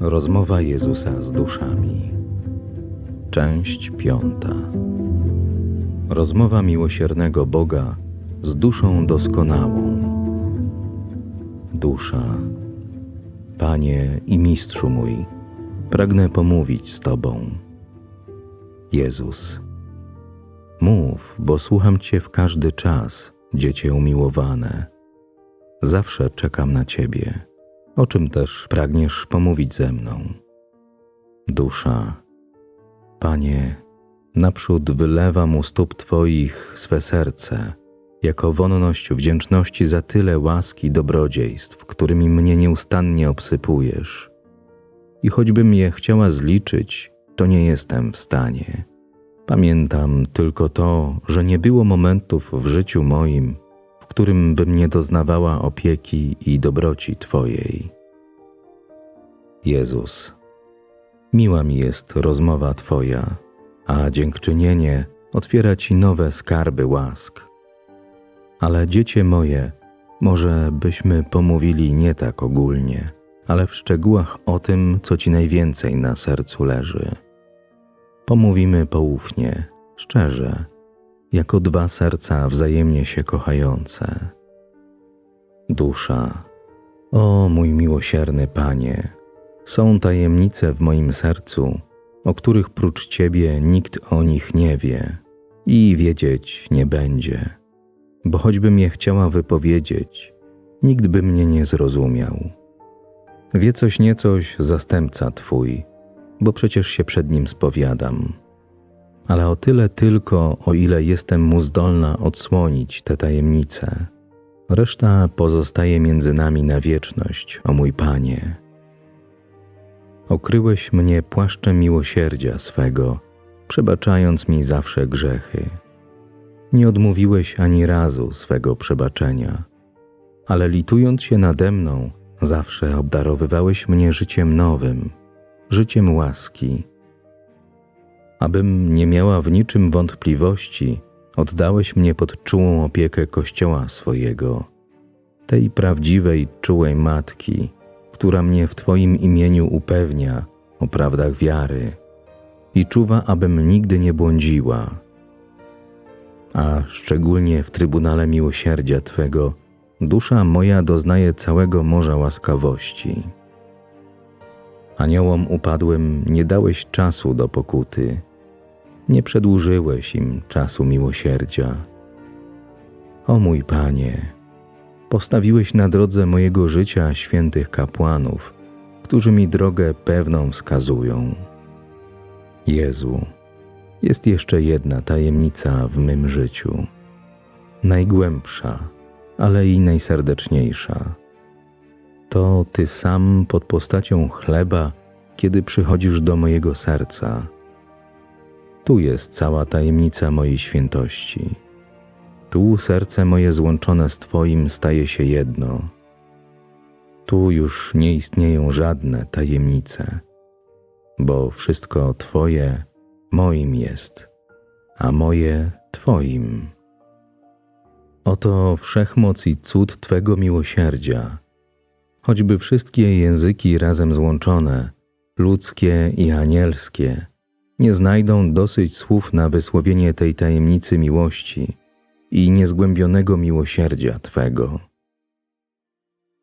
Rozmowa Jezusa z duszami. Część piąta. Rozmowa miłosiernego Boga z duszą doskonałą. Dusza. Panie i Mistrzu mój, pragnę pomówić z Tobą. Jezus. Mów, bo słucham Cię w każdy czas, dziecię umiłowane. Zawsze czekam na Ciebie o czym też pragniesz pomówić ze mną. Dusza, Panie, naprzód wylewam u stóp Twoich swe serce, jako wonność wdzięczności za tyle łaski i dobrodziejstw, którymi mnie nieustannie obsypujesz. I choćbym je chciała zliczyć, to nie jestem w stanie. Pamiętam tylko to, że nie było momentów w życiu moim, w którym bym nie doznawała opieki i dobroci Twojej. Jezus, miła mi jest rozmowa Twoja, a dziękczynienie otwiera Ci nowe skarby łask. Ale dziecię moje, może byśmy pomówili nie tak ogólnie, ale w szczegółach o tym, co Ci najwięcej na sercu leży. Pomówimy poufnie, szczerze jako dwa serca wzajemnie się kochające. Dusza, o mój miłosierny Panie, są tajemnice w moim sercu, o których prócz Ciebie nikt o nich nie wie i wiedzieć nie będzie, bo choćbym je chciała wypowiedzieć, nikt by mnie nie zrozumiał. Wie coś niecoś zastępca Twój, bo przecież się przed nim spowiadam ale o tyle tylko, o ile jestem mu zdolna odsłonić te tajemnice. Reszta pozostaje między nami na wieczność, o mój Panie. Okryłeś mnie płaszczem miłosierdzia swego, przebaczając mi zawsze grzechy. Nie odmówiłeś ani razu swego przebaczenia, ale litując się nade mną, zawsze obdarowywałeś mnie życiem nowym, życiem łaski Abym nie miała w niczym wątpliwości, oddałeś mnie pod czułą opiekę Kościoła swojego, tej prawdziwej, czułej matki, która mnie w Twoim imieniu upewnia o prawdach wiary i czuwa, abym nigdy nie błądziła. A szczególnie w Trybunale Miłosierdzia Twego dusza moja doznaje całego morza łaskawości. Aniołom upadłym nie dałeś czasu do pokuty, nie przedłużyłeś im czasu miłosierdzia. O mój Panie, postawiłeś na drodze mojego życia świętych kapłanów, którzy mi drogę pewną wskazują. Jezu, jest jeszcze jedna tajemnica w mym życiu, najgłębsza, ale i najserdeczniejsza. To Ty sam pod postacią chleba, kiedy przychodzisz do mojego serca tu jest cała tajemnica mojej świętości. Tu serce moje złączone z Twoim staje się jedno. Tu już nie istnieją żadne tajemnice, bo wszystko Twoje moim jest, a moje Twoim. Oto wszechmoc i cud Twego miłosierdzia, choćby wszystkie języki razem złączone, ludzkie i anielskie, nie znajdą dosyć słów na wysłowienie tej tajemnicy miłości i niezgłębionego miłosierdzia Twego.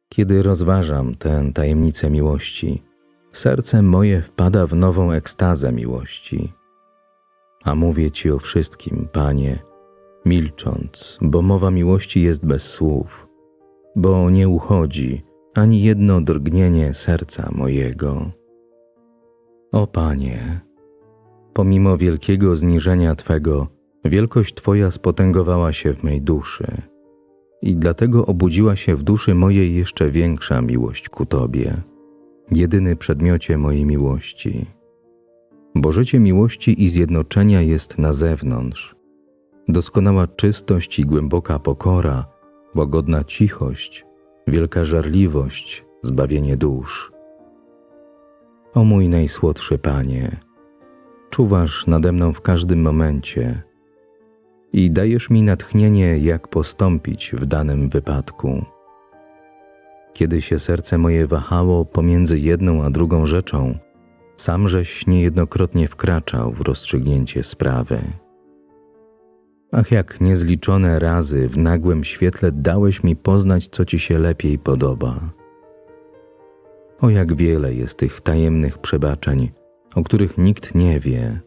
Kiedy rozważam tę tajemnicę miłości, serce moje wpada w nową ekstazę miłości. A mówię Ci o wszystkim, Panie, milcząc, bo mowa miłości jest bez słów, bo nie uchodzi ani jedno drgnienie serca mojego. O Panie, Pomimo wielkiego zniżenia Twego, wielkość Twoja spotęgowała się w mej duszy i dlatego obudziła się w duszy mojej jeszcze większa miłość ku Tobie, jedyny przedmiocie mojej miłości. Bo życie miłości i zjednoczenia jest na zewnątrz. Doskonała czystość i głęboka pokora, łagodna cichość, wielka żarliwość, zbawienie dusz, O mój najsłodszy Panie, czuwasz nade mną w każdym momencie i dajesz mi natchnienie, jak postąpić w danym wypadku. Kiedy się serce moje wahało pomiędzy jedną a drugą rzeczą, sam żeś niejednokrotnie wkraczał w rozstrzygnięcie sprawy. Ach, jak niezliczone razy w nagłym świetle dałeś mi poznać, co ci się lepiej podoba. O jak wiele jest tych tajemnych przebaczeń, o których nikt nie wie.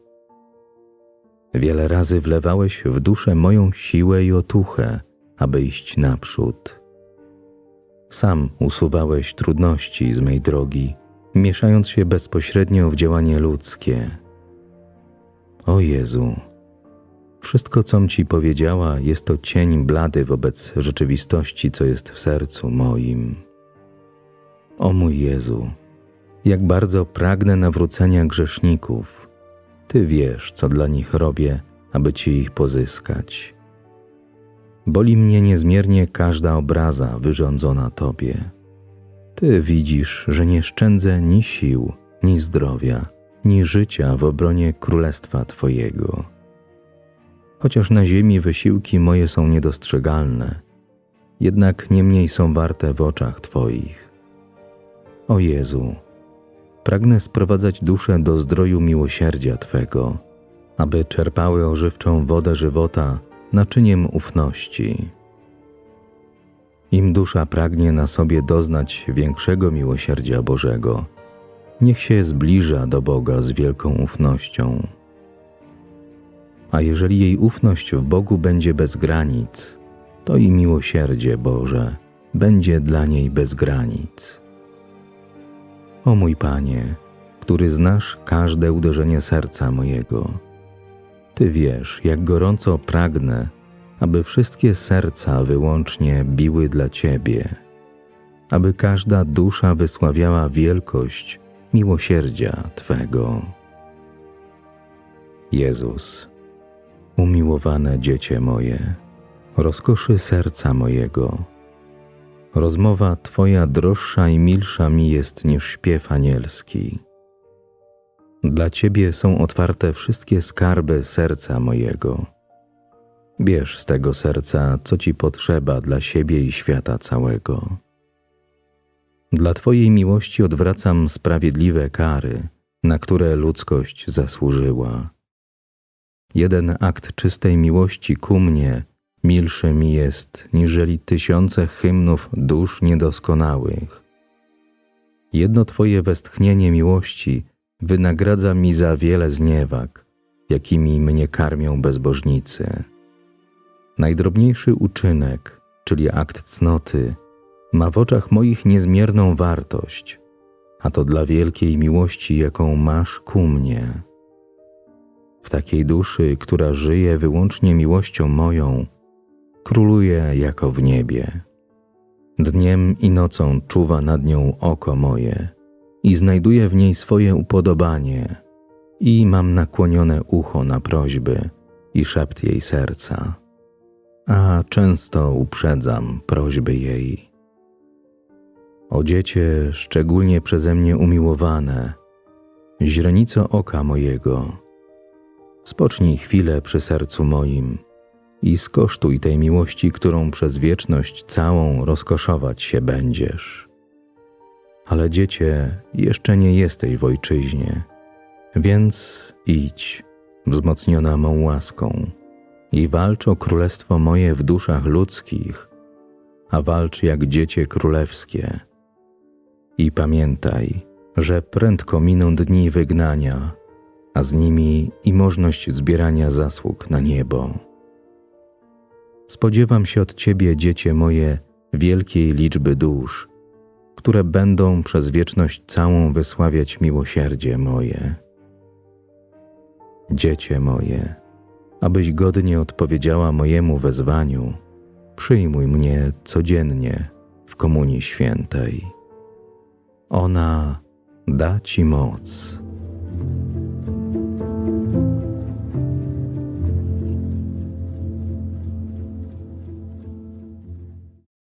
Wiele razy wlewałeś w duszę moją siłę i otuchę, aby iść naprzód. Sam usuwałeś trudności z mej drogi, mieszając się bezpośrednio w działanie ludzkie. O Jezu, wszystko, com ci powiedziała, jest to cień blady wobec rzeczywistości, co jest w sercu moim. O mój Jezu, jak bardzo pragnę nawrócenia grzeszników. Ty wiesz, co dla nich robię, aby ci ich pozyskać. Boli mnie niezmiernie każda obraza wyrządzona Tobie. Ty widzisz, że nie szczędzę ni sił, ni zdrowia, ni życia w obronie królestwa Twojego. Chociaż na ziemi wysiłki moje są niedostrzegalne, jednak nie mniej są warte w oczach Twoich. O Jezu, pragnę sprowadzać duszę do zdroju miłosierdzia Twego, aby czerpały ożywczą wodę żywota naczyniem ufności. Im dusza pragnie na sobie doznać większego miłosierdzia Bożego, niech się zbliża do Boga z wielką ufnością. A jeżeli jej ufność w Bogu będzie bez granic, to i miłosierdzie Boże będzie dla niej bez granic. O mój Panie, który znasz każde uderzenie serca mojego, Ty wiesz, jak gorąco pragnę, aby wszystkie serca wyłącznie biły dla Ciebie, aby każda dusza wysławiała wielkość miłosierdzia Twego. Jezus, umiłowane dziecię moje, rozkoszy serca mojego, rozmowa Twoja droższa i milsza mi jest niż śpiew anielski. Dla Ciebie są otwarte wszystkie skarby serca mojego. Bierz z tego serca, co Ci potrzeba dla siebie i świata całego. Dla Twojej miłości odwracam sprawiedliwe kary, na które ludzkość zasłużyła. Jeden akt czystej miłości ku mnie milszy mi jest, niżeli tysiące hymnów dusz niedoskonałych. Jedno Twoje westchnienie miłości wynagradza mi za wiele zniewag, jakimi mnie karmią bezbożnicy. Najdrobniejszy uczynek, czyli akt cnoty, ma w oczach moich niezmierną wartość, a to dla wielkiej miłości, jaką masz ku mnie. W takiej duszy, która żyje wyłącznie miłością moją, króluje jako w niebie. Dniem i nocą czuwa nad nią oko moje i znajduje w niej swoje upodobanie, i mam nakłonione ucho na prośby i szept jej serca, a często uprzedzam prośby jej. O dziecię szczególnie przeze mnie umiłowane, źrenico oka mojego, spocznij chwilę przy sercu moim i skosztuj tej miłości, którą przez wieczność całą rozkoszować się będziesz. Ale dziecię, jeszcze nie jesteś w ojczyźnie, więc idź, wzmocniona mą łaską, i walcz o królestwo moje w duszach ludzkich, a walcz jak dziecię królewskie. I pamiętaj, że prędko miną dni wygnania, a z nimi i możność zbierania zasług na niebo. Spodziewam się od Ciebie, dziecię moje, wielkiej liczby dusz, które będą przez wieczność całą wysławiać miłosierdzie moje. Dziecię moje, abyś godnie odpowiedziała mojemu wezwaniu, przyjmuj mnie codziennie w Komunii Świętej. Ona da Ci moc.